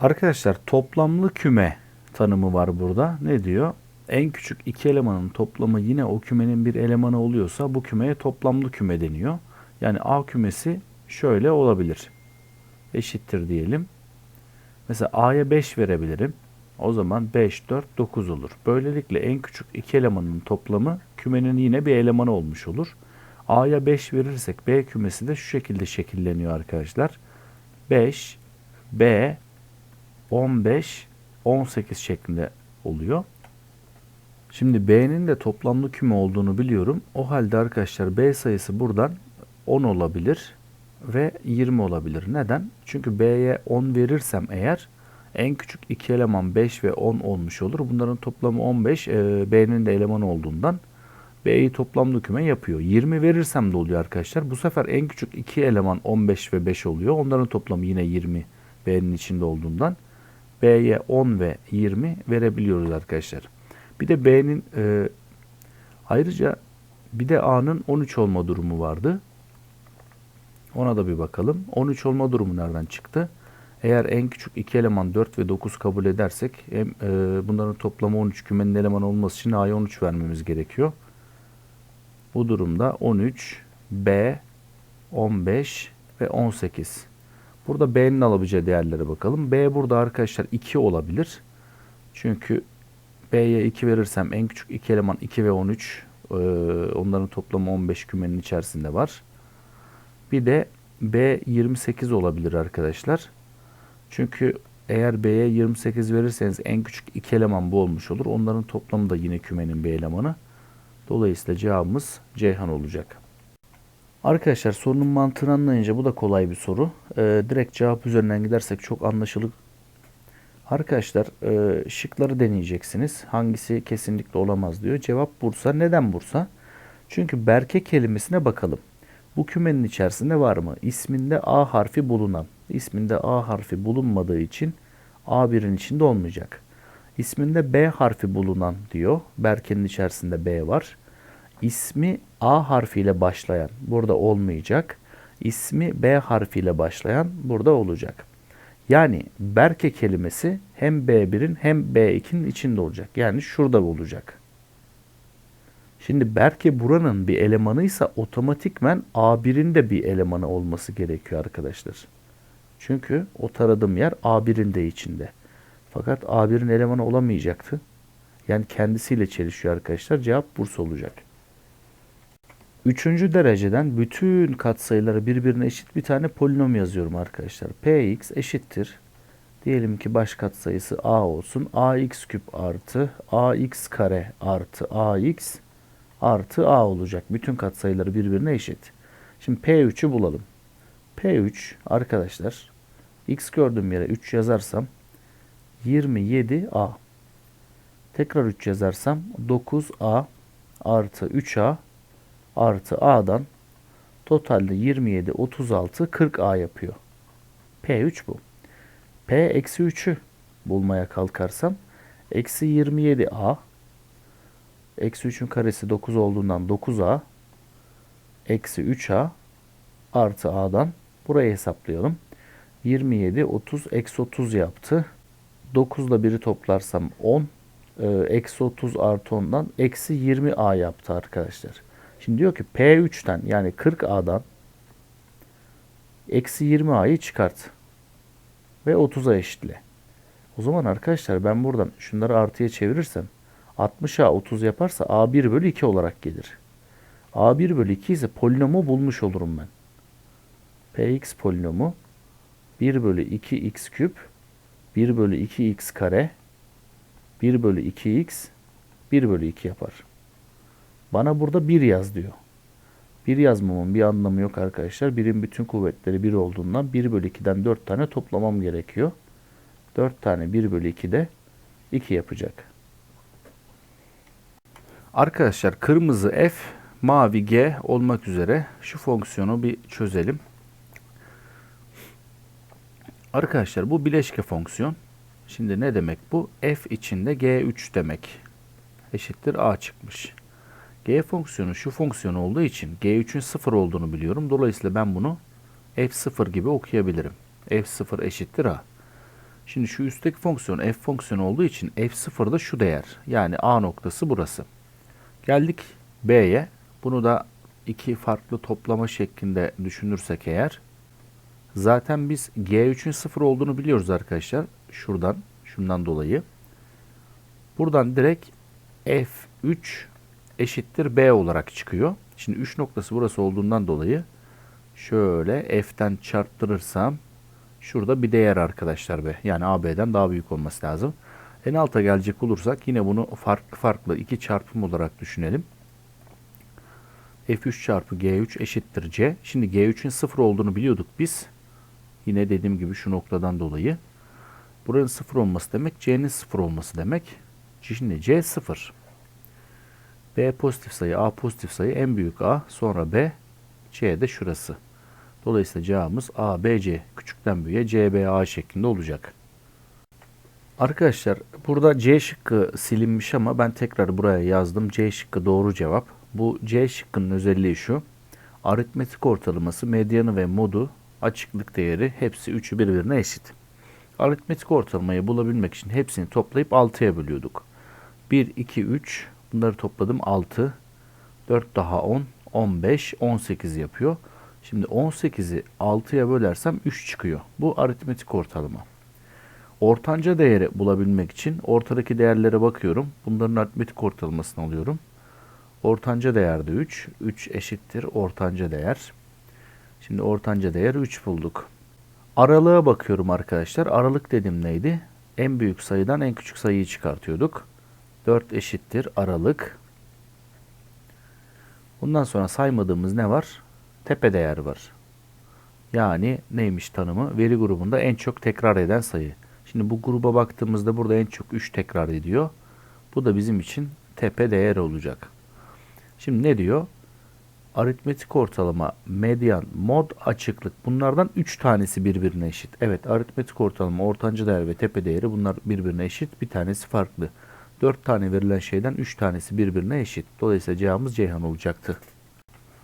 Arkadaşlar toplamlı küme tanımı var burada. Ne diyor? En küçük iki elemanın toplamı yine o kümenin bir elemanı oluyorsa bu kümeye toplamlı küme deniyor. Yani A kümesi şöyle olabilir. Eşittir diyelim. Mesela A'ya 5 verebilirim. O zaman 5, 4, 9 olur. Böylelikle en küçük iki elemanın toplamı kümenin yine bir elemanı olmuş olur. A'ya 5 verirsek B kümesi de şu şekilde şekilleniyor arkadaşlar. 5, B, 15, 18 şeklinde oluyor. Şimdi B'nin de toplamlı küme olduğunu biliyorum. O halde arkadaşlar B sayısı buradan 10 olabilir ve 20 olabilir. Neden? Çünkü B'ye 10 verirsem eğer en küçük iki eleman 5 ve 10 olmuş olur. Bunların toplamı 15. E, B'nin de elemanı olduğundan B'yi toplamlı küme yapıyor. 20 verirsem de oluyor arkadaşlar. Bu sefer en küçük iki eleman 15 ve 5 oluyor. Onların toplamı yine 20 B'nin içinde olduğundan B'ye 10 ve 20 verebiliyoruz arkadaşlar. Bir de B'nin e, ayrıca bir de A'nın 13 olma durumu vardı. Ona da bir bakalım. 13 olma durumu nereden çıktı? Eğer en küçük iki eleman 4 ve 9 kabul edersek hem, e, bunların toplamı 13 kümenin elemanı olması için A'ya 13 vermemiz gerekiyor. Bu durumda 13, B, 15 ve 18. Burada B'nin alabileceği değerlere bakalım. B burada arkadaşlar 2 olabilir. Çünkü B'ye 2 verirsem en küçük iki eleman 2 ve 13. Ee, onların toplamı 15 kümenin içerisinde var. Bir de B 28 olabilir arkadaşlar. Çünkü eğer B'ye 28 verirseniz en küçük iki eleman bu olmuş olur. Onların toplamı da yine kümenin bir elemanı. Dolayısıyla cevabımız Ceyhan olacak. Arkadaşlar sorunun mantığını anlayınca bu da kolay bir soru. Ee, direkt cevap üzerinden gidersek çok anlaşılır. Arkadaşlar e, şıkları deneyeceksiniz. Hangisi kesinlikle olamaz diyor. Cevap Bursa. Neden Bursa? Çünkü Berke kelimesine bakalım. Bu kümenin içerisinde var mı? İsminde A harfi bulunan. İsminde A harfi bulunmadığı için A1'in içinde olmayacak. İsminde B harfi bulunan diyor. Berke'nin içerisinde B var. İsmi A harfiyle başlayan burada olmayacak. İsmi B harfiyle başlayan burada olacak. Yani Berke kelimesi hem B1'in hem B2'nin içinde olacak. Yani şurada olacak. Şimdi Berke buranın bir elemanıysa otomatikmen A1'in de bir elemanı olması gerekiyor arkadaşlar. Çünkü o taradığım yer A1'in de içinde. Fakat A1'in elemanı olamayacaktı. Yani kendisiyle çelişiyor arkadaşlar. Cevap Bursa olacak. Üçüncü dereceden bütün katsayıları birbirine eşit bir tane polinom yazıyorum arkadaşlar. Px eşittir. Diyelim ki baş katsayısı a olsun. ax küp artı ax kare artı ax artı a olacak. Bütün katsayıları birbirine eşit. Şimdi P3'ü bulalım. P3 arkadaşlar x gördüğüm yere 3 yazarsam 27a. Tekrar 3 yazarsam 9a artı 3a artı a'dan totalde 27, 36, 40a yapıyor. P3 bu. P eksi 3'ü bulmaya kalkarsam eksi 27a eksi 3'ün karesi 9 olduğundan 9a eksi 3a artı a'dan burayı hesaplayalım. 27, 30, eksi 30 yaptı. 9 ile 1'i toplarsam 10. E, eksi 30 artı 10'dan eksi 20a yaptı arkadaşlar. Şimdi diyor ki P3'ten yani 40A'dan eksi 20A'yı çıkart. Ve 30'a eşitle. O zaman arkadaşlar ben buradan şunları artıya çevirirsem 60A 30 yaparsa A1 bölü 2 olarak gelir. A1 bölü 2 ise polinomu bulmuş olurum ben. Px polinomu 1 bölü 2x küp 1 bölü 2x kare 1 bölü 2x 1 bölü 2 yapar. Bana burada 1 yaz diyor. 1 yazmamın bir anlamı yok arkadaşlar. Birin bütün kuvvetleri 1 olduğundan 1 bölü 2'den 4 tane toplamam gerekiyor. 4 tane 1 bölü 2 de 2 yapacak. Arkadaşlar kırmızı f, mavi g olmak üzere şu fonksiyonu bir çözelim. Arkadaşlar bu bileşke fonksiyon. Şimdi ne demek bu? f içinde g3 demek. Eşittir a çıkmış. G fonksiyonu şu fonksiyon olduğu için G3'ün 0 olduğunu biliyorum. Dolayısıyla ben bunu F0 gibi okuyabilirim. F0 eşittir A. Şimdi şu üstteki fonksiyon f fonksiyonu olduğu için f0 da şu değer. Yani a noktası burası. Geldik b'ye. Bunu da iki farklı toplama şeklinde düşünürsek eğer zaten biz g3'ün 0 olduğunu biliyoruz arkadaşlar. Şuradan, şundan dolayı. Buradan direkt f3 eşittir b olarak çıkıyor. Şimdi 3 noktası burası olduğundan dolayı şöyle f'ten çarptırırsam şurada bir değer arkadaşlar b. Yani ab'den daha büyük olması lazım. En alta gelecek olursak yine bunu farklı farklı iki çarpım olarak düşünelim. f3 çarpı g3 eşittir c. Şimdi g3'ün 0 olduğunu biliyorduk biz. Yine dediğim gibi şu noktadan dolayı. Buranın 0 olması demek c'nin 0 olması demek. Şimdi c 0. B pozitif sayı, A pozitif sayı, en büyük A, sonra B, C de şurası. Dolayısıyla cevabımız A, B, C küçükten büyüğe C, B, A şeklinde olacak. Arkadaşlar burada C şıkkı silinmiş ama ben tekrar buraya yazdım. C şıkkı doğru cevap. Bu C şıkkının özelliği şu. Aritmetik ortalaması, medyanı ve modu, açıklık değeri hepsi üçü birbirine eşit. Aritmetik ortalamayı bulabilmek için hepsini toplayıp 6'ya bölüyorduk. 1, 2, 3, Bunları topladım 6. 4 daha 10. 15. 18 yapıyor. Şimdi 18'i 6'ya bölersem 3 çıkıyor. Bu aritmetik ortalama. Ortanca değeri bulabilmek için ortadaki değerlere bakıyorum. Bunların aritmetik ortalamasını alıyorum. Ortanca değerde 3. 3 eşittir ortanca değer. Şimdi ortanca değer 3 bulduk. Aralığa bakıyorum arkadaşlar. Aralık dedim neydi? En büyük sayıdan en küçük sayıyı çıkartıyorduk. 4 eşittir aralık. Bundan sonra saymadığımız ne var? Tepe değer var. Yani neymiş tanımı? Veri grubunda en çok tekrar eden sayı. Şimdi bu gruba baktığımızda burada en çok 3 tekrar ediyor. Bu da bizim için tepe değer olacak. Şimdi ne diyor? Aritmetik ortalama, medyan, mod, açıklık. Bunlardan 3 tanesi birbirine eşit. Evet aritmetik ortalama, ortancı değer ve tepe değeri bunlar birbirine eşit. Bir tanesi farklı. 4 tane verilen şeyden 3 tanesi birbirine eşit. Dolayısıyla cevabımız Ceyhan olacaktı.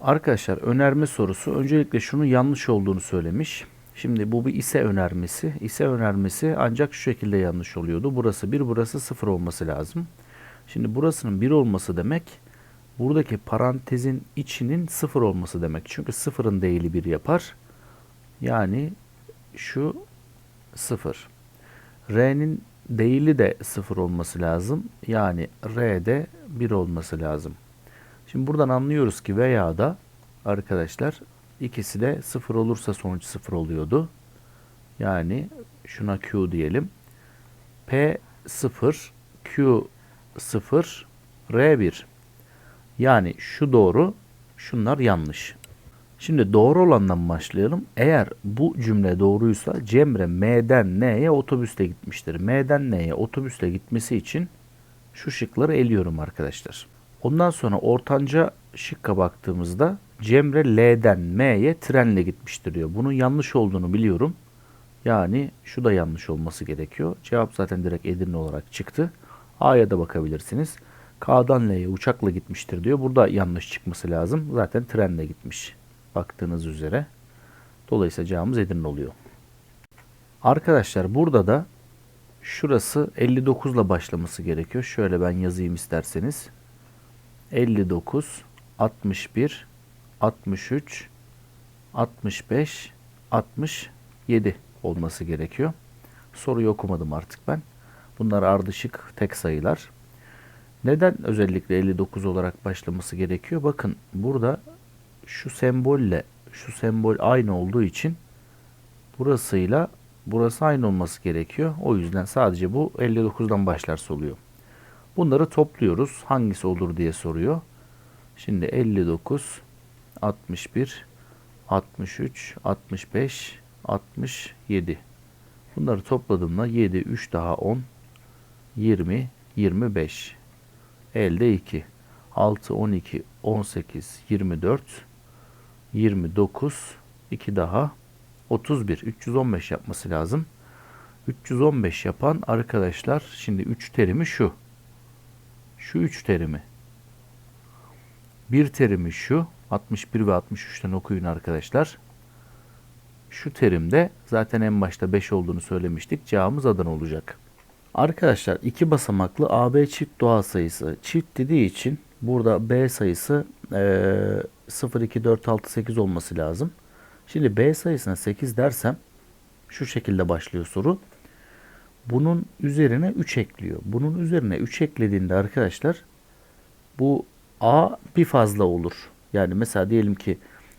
Arkadaşlar önerme sorusu öncelikle şunu yanlış olduğunu söylemiş. Şimdi bu bir ise önermesi. İse önermesi ancak şu şekilde yanlış oluyordu. Burası 1, burası 0 olması lazım. Şimdi burasının 1 olması demek buradaki parantezin içinin 0 olması demek. Çünkü 0'ın değili 1 yapar. Yani şu 0. R'nin değili de 0 olması lazım. Yani R'de 1 olması lazım. Şimdi buradan anlıyoruz ki veya da arkadaşlar ikisi de 0 olursa sonuç 0 oluyordu. Yani şuna Q diyelim. P 0, Q 0, R 1. Yani şu doğru, şunlar yanlış. Şimdi doğru olandan başlayalım. Eğer bu cümle doğruysa Cemre M'den N'ye otobüste gitmiştir. M'den N'ye otobüste gitmesi için şu şıkları eliyorum arkadaşlar. Ondan sonra ortanca şıkka baktığımızda Cemre L'den M'ye trenle gitmiştir diyor. Bunun yanlış olduğunu biliyorum. Yani şu da yanlış olması gerekiyor. Cevap zaten direkt Edirne olarak çıktı. A'ya da bakabilirsiniz. K'dan L'ye uçakla gitmiştir diyor. Burada yanlış çıkması lazım. Zaten trenle gitmiş baktığınız üzere. Dolayısıyla cevabımız Edirne oluyor. Arkadaşlar burada da şurası 59 ile başlaması gerekiyor. Şöyle ben yazayım isterseniz. 59, 61, 63, 65, 67 olması gerekiyor. Soruyu okumadım artık ben. Bunlar ardışık tek sayılar. Neden özellikle 59 olarak başlaması gerekiyor? Bakın burada şu sembolle şu sembol aynı olduğu için burasıyla burası aynı olması gerekiyor. O yüzden sadece bu 59'dan başlarsa oluyor. Bunları topluyoruz. Hangisi olur diye soruyor. Şimdi 59, 61, 63, 65, 67. Bunları topladığımda 7, 3 daha 10, 20, 25. Elde 2. 6, 12, 18, 24, 29, 2 daha 31. 315 yapması lazım. 315 yapan arkadaşlar şimdi 3 terimi şu. Şu 3 terimi. Bir terimi şu. 61 ve 63'ten okuyun arkadaşlar. Şu terimde zaten en başta 5 olduğunu söylemiştik. Cevabımız Adana olacak. Arkadaşlar iki basamaklı AB çift doğal sayısı. Çift dediği için burada B sayısı eee 0, 2, 4, 6, 8 olması lazım. Şimdi B sayısına 8 dersem şu şekilde başlıyor soru. Bunun üzerine 3 ekliyor. Bunun üzerine 3 eklediğinde arkadaşlar bu A bir fazla olur. Yani mesela diyelim ki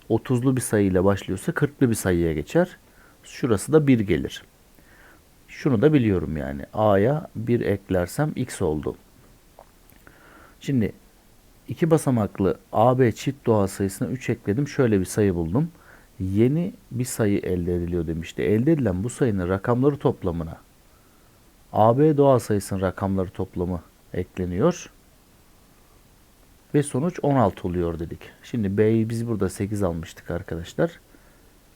30'lu bir sayıyla başlıyorsa 40'lı bir sayıya geçer. Şurası da 1 gelir. Şunu da biliyorum yani. A'ya 1 eklersem x oldu. Şimdi iki basamaklı AB çift doğal sayısına 3 ekledim. Şöyle bir sayı buldum. Yeni bir sayı elde ediliyor demişti. Elde edilen bu sayının rakamları toplamına AB doğal sayısının rakamları toplamı ekleniyor. Ve sonuç 16 oluyor dedik. Şimdi B'yi biz burada 8 almıştık arkadaşlar.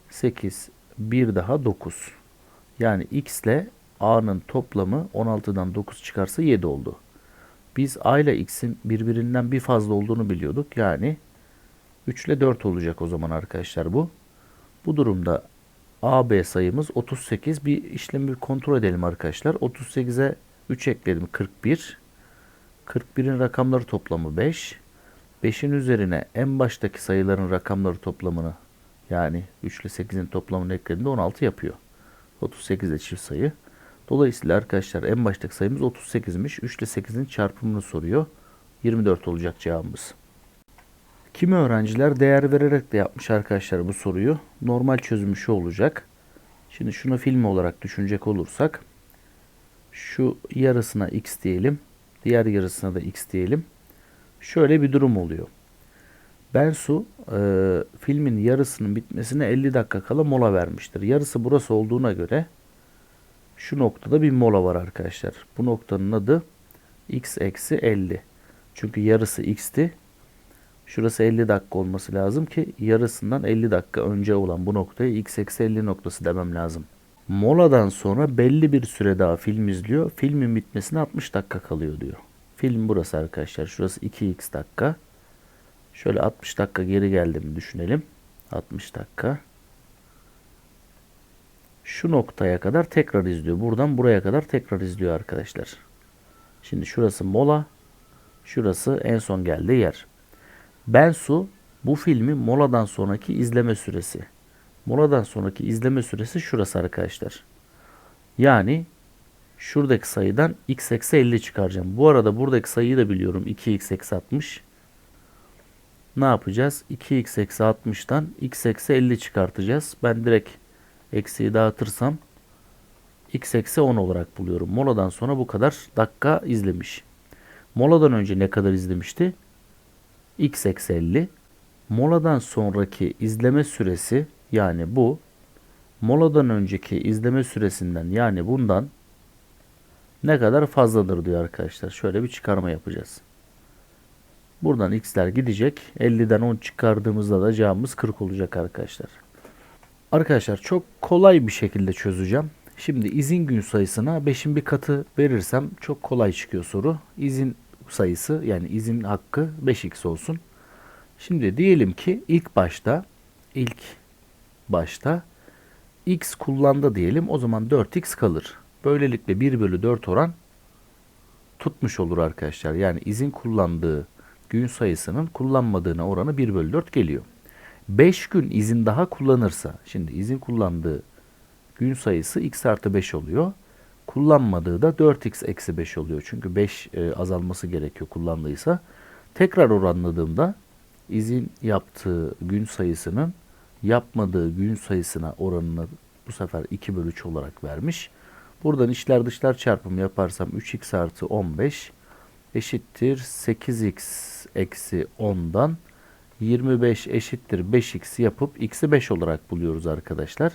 8, 1 daha 9. Yani x ile a'nın toplamı 16'dan 9 çıkarsa 7 oldu. Biz a ile x'in birbirinden bir fazla olduğunu biliyorduk. Yani 3 ile 4 olacak o zaman arkadaşlar bu. Bu durumda AB sayımız 38. Bir işlemi bir kontrol edelim arkadaşlar. 38'e 3 ekledim 41. 41'in rakamları toplamı 5. 5'in üzerine en baştaki sayıların rakamları toplamını yani 3 ile 8'in toplamını eklediğinde 16 yapıyor. 38 de çift sayı. Dolayısıyla arkadaşlar en baştaki sayımız 38'miş. 3 ile 8'in çarpımını soruyor. 24 olacak cevabımız. Kimi öğrenciler değer vererek de yapmış arkadaşlar bu soruyu. Normal çözümü şu olacak. Şimdi şunu film olarak düşünecek olursak şu yarısına x diyelim. Diğer yarısına da x diyelim. Şöyle bir durum oluyor. Bensu e, filmin yarısının bitmesine 50 dakika kala mola vermiştir. Yarısı burası olduğuna göre şu noktada bir mola var arkadaşlar. Bu noktanın adı x eksi 50. Çünkü yarısı x'ti. Şurası 50 dakika olması lazım ki yarısından 50 dakika önce olan bu noktaya x eksi 50 noktası demem lazım. Moladan sonra belli bir süre daha film izliyor. Filmin bitmesine 60 dakika kalıyor diyor. Film burası arkadaşlar. Şurası 2x dakika. Şöyle 60 dakika geri geldim düşünelim. 60 dakika. Şu noktaya kadar tekrar izliyor. Buradan buraya kadar tekrar izliyor arkadaşlar. Şimdi şurası mola. Şurası en son geldiği yer. Bensu bu filmi moladan sonraki izleme süresi. Moladan sonraki izleme süresi şurası arkadaşlar. Yani şuradaki sayıdan x eksi 50 çıkaracağım. Bu arada buradaki sayıyı da biliyorum. 2x eksi 60. Ne yapacağız? 2x eksi 60'tan x eksi 50 çıkartacağız. Ben direkt eksiyi dağıtırsam x eksi 10 olarak buluyorum. Moladan sonra bu kadar dakika izlemiş. Moladan önce ne kadar izlemişti? x eksi 50. Moladan sonraki izleme süresi yani bu moladan önceki izleme süresinden yani bundan ne kadar fazladır diyor arkadaşlar. Şöyle bir çıkarma yapacağız. Buradan x'ler gidecek. 50'den 10 çıkardığımızda da cevabımız 40 olacak arkadaşlar. Arkadaşlar çok kolay bir şekilde çözeceğim. Şimdi izin gün sayısına 5'in bir katı verirsem çok kolay çıkıyor soru. İzin sayısı yani izin hakkı 5x olsun. Şimdi diyelim ki ilk başta ilk başta x kullandı diyelim o zaman 4x kalır. Böylelikle 1 bölü 4 oran tutmuş olur arkadaşlar. Yani izin kullandığı gün sayısının kullanmadığına oranı 1 bölü 4 geliyor. 5 gün izin daha kullanırsa şimdi izin kullandığı gün sayısı x artı 5 oluyor. Kullanmadığı da 4x eksi 5 oluyor. Çünkü 5 e, azalması gerekiyor kullandıysa. Tekrar oranladığımda izin yaptığı gün sayısının yapmadığı gün sayısına oranını bu sefer 2 bölü 3 olarak vermiş. Buradan içler dışlar çarpımı yaparsam 3x artı 15 eşittir 8x eksi 10'dan 25 eşittir 5x yapıp x'i 5 olarak buluyoruz arkadaşlar.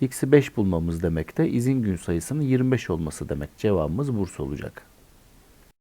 x'i 5 bulmamız demek de izin gün sayısının 25 olması demek. Cevabımız Bursa olacak.